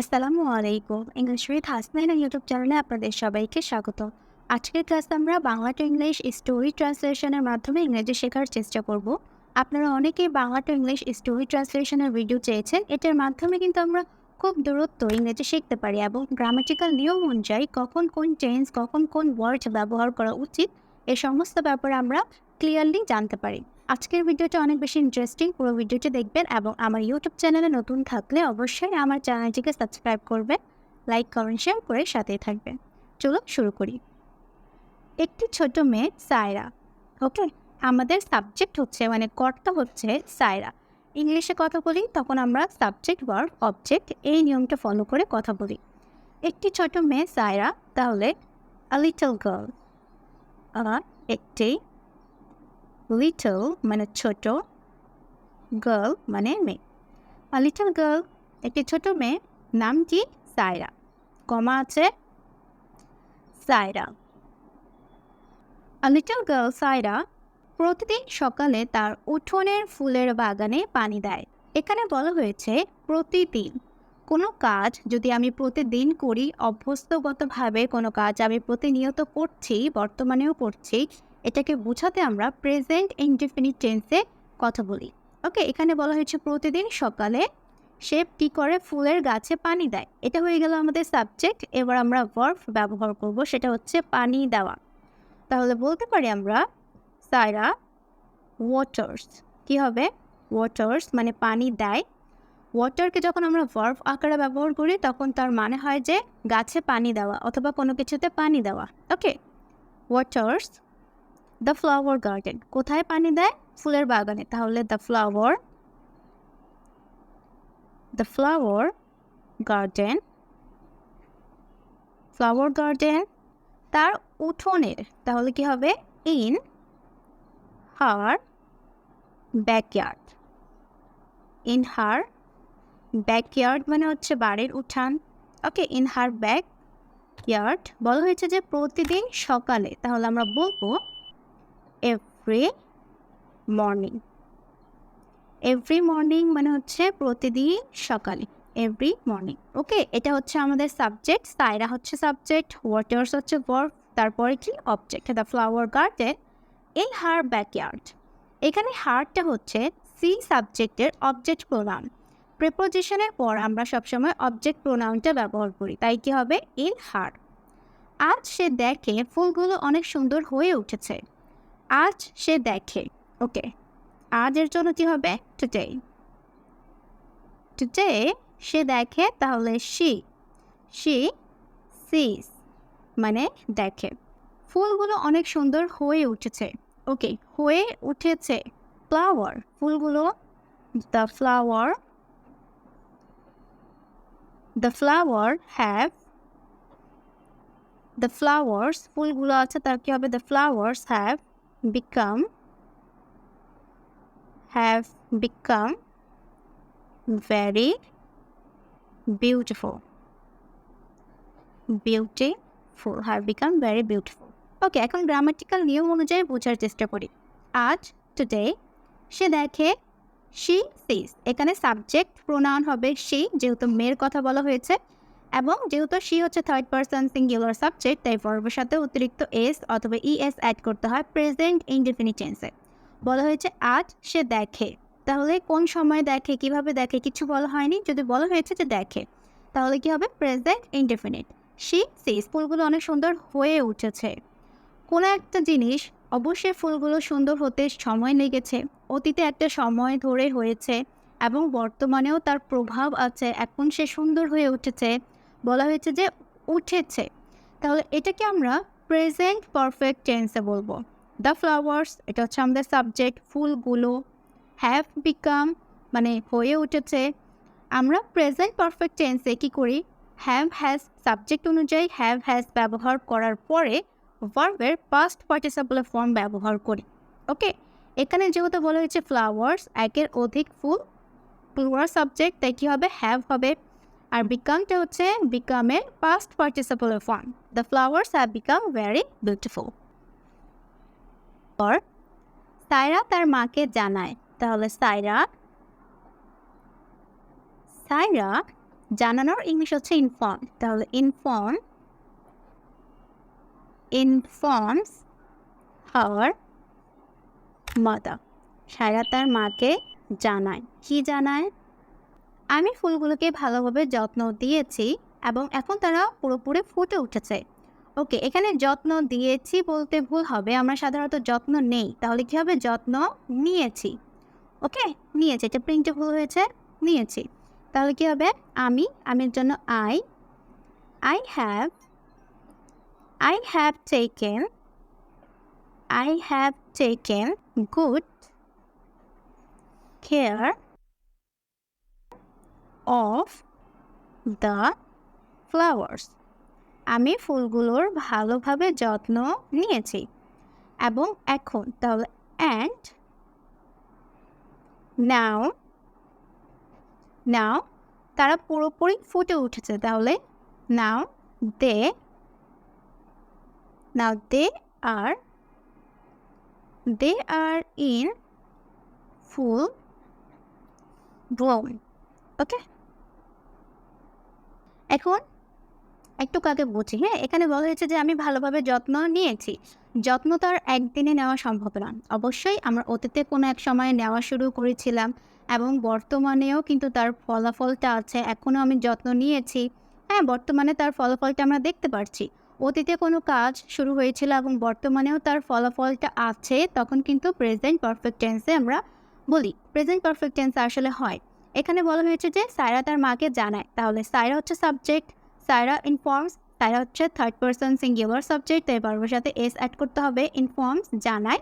আসসালামু আলাইকুম English with Hasnaina YouTube চ্যানেলে আপনাদের সবাইকে স্বাগত। আজকের ক্লাসে আমরা বাংলা টু ইংলিশ স্টোরি ট্রান্সলেশনের মাধ্যমে ইংরেজি শেখার চেষ্টা করব। আপনারা অনেকেই বাংলা টু ইংলিশ স্টোরি ট্রান্সলেশনের ভিডিও চেয়েছেন। এটার মাধ্যমে কিন্তু আমরা খুব দূরত্ব ইংরেজি শিখতে পারি এবং গ্রামাটিক্যাল নিয়ম অনুযায়ী কখন কোন টেন্স কখন কোন ওয়ার্ড ব্যবহার করা উচিত, এ সমস্ত ব্যাপারে আমরা ক্লিয়ারলি জানতে পারি। আজকের ভিডিওটা অনেক বেশি ইন্টারেস্টিং পুরো ভিডিওটি দেখবেন এবং আমার ইউটিউব চ্যানেলে নতুন থাকলে অবশ্যই আমার চ্যানেলটিকে সাবস্ক্রাইব করবেন লাইক কমেন্ট শেয়ার করে সাথেই থাকবেন। চলো শুরু করি। একটি ছোট মেয়ে, সায়রা ওকে আমাদের সাবজেক্ট হচ্ছে মানে কর্তা হচ্ছে সায়রা। ইংলিশে কথা বলি, তখন আমরা সাবজেক্ট ওয়ার্ড অবজেক্ট এই নিয়মটা ফলো করে কথা বলি। একটি ছোট মেয়ে, সায়রা, তাহলে আ লিটল গার্ল আর একটি লিটল মানে ছোট গার্ল মানে মেয়ে। আ লিটল গার্ল একটি ছোট মেয়ে, নাম কি? সায়রা। কমা আছে? Saira. A little girl Saira প্রতিদিন সকালে তার উঠোনের ফুলের বাগানে পানি দেয়। এখানে বলা হয়েছে প্রতিদিন। কোনো কাজ যদি আমি প্রতিদিন করি, অভ্যস্তগতভাবে কোনো কাজ আমি প্রতিনিয়ত করছি, বর্তমানেও করছি এটাকে বোঝাতে আমরা প্রেজেন্ট ইনডিফিনিট টেন্সে কথা বলি। ওকে এখানে বলা হয়েছে প্রতিদিন সকালে সে কী করে? ফুলের গাছে পানি দেয়। এটা হয়ে গেল আমাদের সাবজেক্ট এবার আমরা ভার্ভ ব্যবহার করব, সেটা হচ্ছে পানি দেওয়া। তাহলে বলতে পারি আমরা সাইরা ওয়াটার্স কী হবে? ওয়াটার্স মানে পানি দেয়। ওয়াটারকে যখন আমরা ভার্ভ আকারে ব্যবহার করি, তখন তার মানে হয় যে গাছে পানি দেওয়া অথবা কোনো কিছুতে পানি দেওয়া। Okay waters the flower garden কোথায় পানি দেয়? ফুলের বাগানে। তাহলে the flower the flower garden flower garden তার উঠোনের, তাহলে কি হবে? In her backyard in her backyard মানে হচ্ছে বাড়ির উঠান। Okay in her back yard বলা হয়েছে যে প্রতিদিন সকালে, তাহলে আমরা বলব এভরি মর্নিং এভরি মর্নিং মানে হচ্ছে প্রতিদিন সকালে এভরি মর্নিং ওকে এটা হচ্ছে আমাদের সাবজেক্ট সাইরা হচ্ছে সাবজেক্ট ওয়াটার্স হচ্ছে ভার্ব তারপরে কি? Object the flower garden in her backyard এখানে হারটা হচ্ছে সি সাবজেক্টের অবজেক্ট প্রোনাউন প্রিপোজিশনের পর আমরা সবসময় অবজেক্ট প্রোনাউনটা ব্যবহার করি, তাই কি হবে? ইন হার আজ সে দেখে ফুলগুলো অনেক সুন্দর হয়ে উঠেছে। আজ সে দেখে, ওকে। আজের জন্য কি হবে? টুডে টুডে সে দেখে, তাহলে শি শি সিস মানে দেখে। ফুলগুলো অনেক সুন্দর হয়ে উঠেছে। ওকে, হয়ে উঠেছে। ফ্লাওয়ার ফুলগুলো the flower the flower have the flowers ফুলগুলো আছে, তার কি হবে? The flowers have become have become very beautiful beautiful have become very beautiful okay এখন গ্রামাটিক্যাল নিয়ম অনুযায়ী বোঝার চেষ্টা করি। আজ টুডে সে দেখে শি সিস এখানে সাবজেক্ট প্রোনাউন হবে শি যেহেতু মেয়ের কথা বলা হয়েছে। এবং যেহেতু সি হচ্ছে থার্ড পার্সন সিঙ্গুলার সাবজেক্ট তাই ভার্বের সাথে অতিরিক্ত এস অথবা ই এস অ্যাড করতে হয় প্রেজেন্ট ইনডিফিনিট টেন্সে বলা হয়েছে, আজ সে দেখে। তাহলে কোন সময় দেখে, কীভাবে দেখে, কিছু বলা হয়নি। যদি বলা হয়েছে যে দেখে, তাহলে কি হবে? প্রেজেন্ট ইনডিফিনিট শি সিস ফুলগুলো অনেক সুন্দর হয়ে উঠেছে। কোনো একটা জিনিস, অবশ্যই ফুলগুলো সুন্দর হতে সময় লেগেছে, অতীতে একটা সময় ধরে হয়েছে এবং বর্তমানেও তার প্রভাব আছে, এখন সে সুন্দর হয়ে উঠেছে বলা হয়েছে যে উঠেছে। তাহলে এটাকে আমরা প্রেজেন্ট পারফেক্ট টেন্সে বলব। দ্য ফ্লাওয়ার্স এটা হচ্ছে আমাদের সাবজেক্ট ফুলগুলো হ্যাভ বিকাম মানে হয়ে উঠেছে। আমরা প্রেজেন্ট পারফেক্ট টেন্সে কী করি? হ্যাভ হ্যাজ সাবজেক্ট অনুযায়ী হ্যাভ হ্যাজ ব্যবহার করার পরে ভার্বের পাস্ট পার্টিসিপেল ফর্ম ব্যবহার করি। ওকে এখানে যেহেতু বলা হয়েছে ফ্লাওয়ার্স একের অধিক ফুল প্লুরাল সাবজেক্ট তাই কী হবে? হ্যাভ হবে। আর বিকামটা হচ্ছে বিকামের past participle form the flowers have become very beautiful পর সাইরা তার মাকে জানায়। তাহলে সাইরা সাইরা জানানোর ইংলিশ হচ্ছে ইনফর্ম তাহলে ইনফর্ম ইনফর্মস হাওয়ার মাদার সাইরা তার মাকে জানায়। কি জানায়? আমি ফুলগুলোকে ভালোভাবে যত্ন দিয়েছি এবং এখন তারা পুরোপুরি ফুটে উঠেছে। ওকে, এখানে যত্ন দিয়েছি বলতে ভুল হবে, আমরা সাধারণত যত্ন নেই। তাহলে কী হবে যত্ন নিয়েছি? ওকে, নিয়েছি, এটা প্রিন্টে ভুল হয়েছে, নিয়েছি। তাহলে কী হবে? আমি, আমির জন্য I I have I have taken I have taken good care of the flowers আমি ফুলগুলোর ভালোভাবে যত্ন নিয়েছি। এবং এখন তাহলে অ্যান্ড নাও নাও তারা পুরোপুরি ফুটে উঠেছে। তাহলে নাও দে নাও they R they are in ফুল ওকে এখন? একটু কাকে বুঝি হ্যাঁ? এখানে বলা হয়েছে যে আমি ভালোভাবে যত্ন নিয়েছি। যত্ন তো আর একদিনে নেওয়া সম্ভব না অবশ্যই আমরা অতীতে কোনো এক সময় নেওয়া শুরু করেছিলাম এবং বর্তমানেও কিন্তু তার ফলাফলটা আছে। এখনও আমি যত্ন নিয়েছি। হ্যাঁ বর্তমানে তার ফলাফলটা আমরা দেখতে পারছি। অতীতে কোনো কাজ শুরু হয়েছিল এবং বর্তমানেও তার ফলাফলটা আছে, তখন কিন্তু প্রেজেন্ট পারফেক্ট টেন্সে আমরা বলি। প্রেজেন্ট পারফেক্ট টেন্স আসলে হয়। এখানে বলা হয়েছে যে সায়রা তার মাকে জানায়। তাহলে সায়রা হচ্ছে সাবজেক্ট সায়রা ইনফর্মস সায়রা হচ্ছে থার্ড পার্সন সিঙ্গুলার সাবজেক্ট তাই বারবার সাথে এস অ্যাড করতে হবে ইনফর্মস জানায়।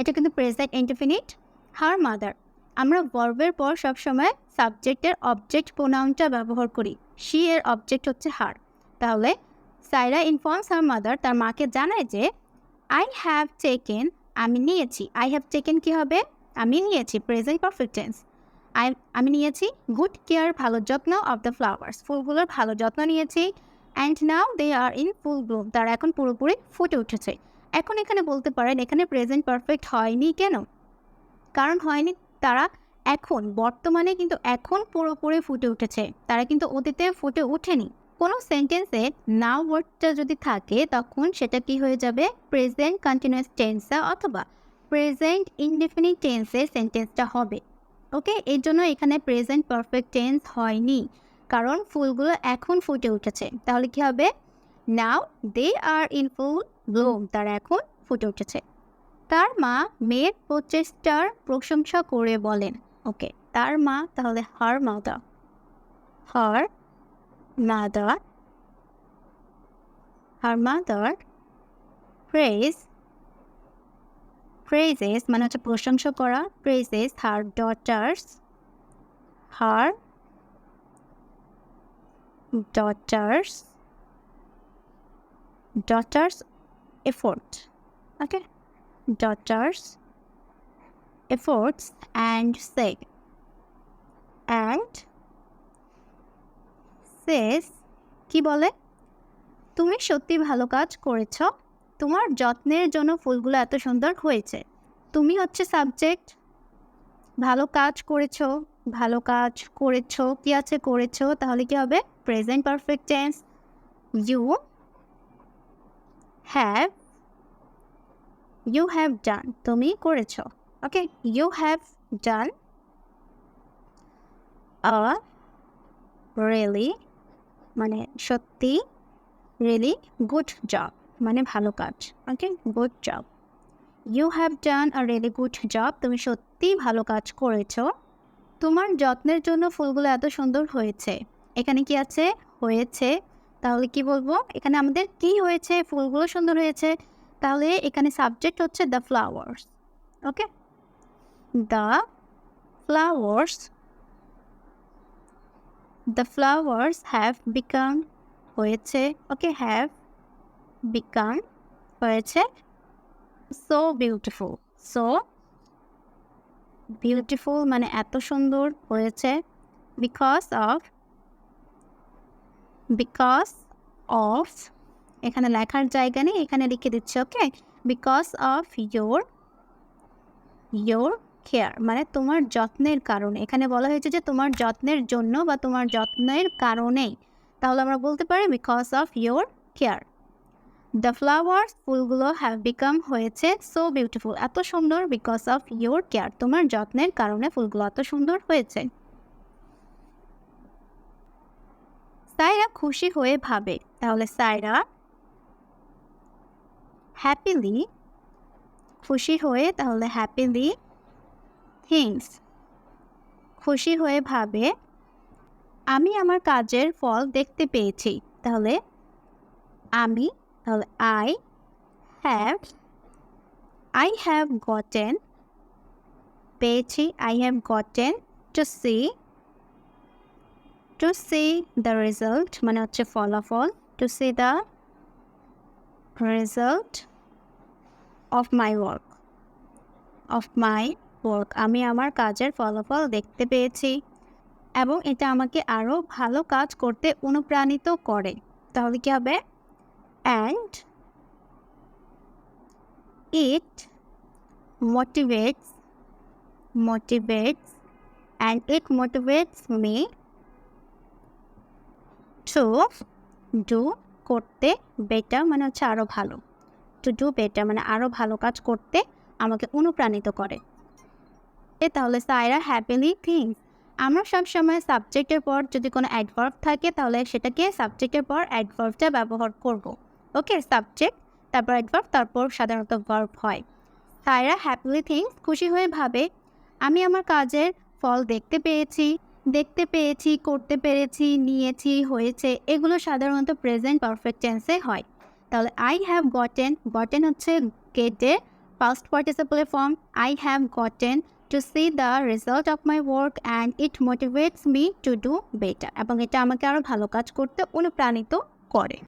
এটা কিন্তু প্রেজেন্ট ইন্ডিফিনিট হার মাদার আমরা বর্বের পর সবসময় সাবজেক্টের অবজেক্ট প্রোনাউনটা ব্যবহার করি। শি এর অবজেক্ট হচ্ছে হার তাহলে সাইরা ইনফর্মস হার মাদার তার মাকে জানায় যে আই হ্যাভ টেকেন আমি নিয়েছি। আই হ্যাভ টেকেন কী হবে? আমি নিয়েছি। প্রেজেন্ট পারফেক্ট টেন্স আমি নিয়েছি গুড কেয়ার, ভালো যত্ন অফ দ্য ফ্লাওয়ার্স। ফুলগুলোর ভালো যত্ন নিয়েছি। And now they are in full bloom. তারা এখন পুরোপুরি ফুটে উঠেছে। এখন এখানে বলতে পারেন এখানে প্রেজেন্ট পারফেক্ট হয়নি কেন? কারণ হয়নি তারা এখন, বর্তমানে কিন্তু এখন পুরোপুরি ফুটে উঠেছে। তারা কিন্তু অতীতে ফুটে ওঠেনি। কোনো সেন্টেন্সে নাও ওয়ার্ডটা যদি থাকে, তখন সেটা কি হয়ে যাবে? প্রেজেন্ট কন্টিনিউয়াস টেন্সে অথবা প্রেজেন্ট ইনডিফিনিট টেন্সে সেন্টেন্সটা হবে। ওকে? এর জন্য এখানে প্রেজেন্ট পারফেক্ট টেন্স হয়নি। কারণ ফুলগুলো এখন ফুটে উঠেছে। তাহলে কি হবে? নাও they are in full bloom তারা এখন ফুটে উঠেছে। তার মা মেয়ের প্রচেষ্টার প্রশংসা করে বলেন। ওকে, তার মা তাহলে her mother her mother her mother praise praises মানে হচ্ছে প্রশংসা করা praises her daughters her daughters daughters effort okay daughters efforts and say, and says, কি বলে? তুমি সত্যি ভালো কাজ করেছ। তোমার যত্নের জন্য ফুলগুলো এত সুন্দর হয়েছে। তুমি হচ্ছে সাবজেক্ট ভালো কাজ করেছ, ভালো কাজ করেছ, কি আছে করেছ, তাহলে কি হবে? Present perfect tense you have you have done তুমি করেছ। Okay you have done a really মানে সত্যি রিয়েলি গুড জব মানে ভালো কাজ। Okay good job you have done a really good job তুমি সত্যিই ভালো কাজ করেছ। তোমার যত্নের জন্য ফুলগুলো এত সুন্দর হয়েছে। এখানে কি আছে? হয়েছে। তাহলে কি বলব? এখানে আমাদের কি হয়েছে? ফুলগুলো সুন্দর হয়েছে। তাহলে এখানে সাবজেক্ট হচ্ছে the flowers okay the flowers the flowers have become হয়েছে। ওকে হ্যাভ বিকাম হয়েছে সো বিউটিফুল সো বিউটিফুল মানে এত সুন্দর হয়েছে বিকজ অফ বিকজ অফ এখানে লেখার জায়গা নেই, এখানে লিখে দিচ্ছি okay because of your your care মানে তোমার যত্নের কারণে। এখানে বলা হয়েছে যে তোমার যত্নের জন্য বা তোমার যত্নের কারণেই। তাহলে আমরা বলতে পারি because of your care the flowers ফুলগুলো হ্যাভ বিকাম হয়েছে সো বিউটিফুল এত সুন্দর বিকজ অফ ইয়োর কেয়ার তোমার যত্নের কারণে ফুলগুলো এত সুন্দর হয়েছে। সাইরা খুশি হয়ে ভাবে, তাহলে সাইরা হ্যাপিলি খুশি হয়ে, তাহলে হ্যাপিলি থিংস খুশি হয়ে ভাবে, আমি আমার কাজের ফল দেখতে পেয়েছি, তাহলে আমি তাহলে I have I have gotten পেয়েছি I have gotten to see to see the result মানে হচ্ছে ফলাফল to see the result of my work of my work আমি আমার কাজের ফলাফল দেখতে পেয়েছি এবং এটা আমাকে আরও ভালো কাজ করতে অনুপ্রাণিত করে। তাহলে কী হবে? And it motivates motivates and it motivates me to do করতে বেটার মানে হচ্ছে আরও ভালো। টু ডু বেটার মানে আরও ভালো কাজ করতে আমাকে অনুপ্রাণিত করে। এ তাহলে সাইরা হ্যাপিলি থিংস আমরা সবসময় সাবজেক্টের পর যদি কোনো অ্যাডভার্ব থাকে, তাহলে সেটাকে সাবজেক্টের পর অ্যাডভার্বটা ব্যবহার করব। ওকে সাবজেক্ট তারপর অ্যাডভার্ব তারপর সাধারণত ভার্ব হয়। সাইরা হ্যাপিলি থিংস খুশি হয়ে ভাবে, আমি আমার কাজের ফল দেখতে পেয়েছি দেখতে পেয়েছি, করতে পেরেছি, নিয়েছি, হয়েছে। এগুলো সাধারণত প্রেজেন্ট পারফেক্ট টেন্সে হয়। তাহলে আই হ্যাভ গটেন গটেন হচ্ছে গেটে first participle form I have gotten to see the result of my work and it motivates me to do better এবং এটা আমাকে আরও ভালো কাজ করতে অনুপ্রাণিত করে।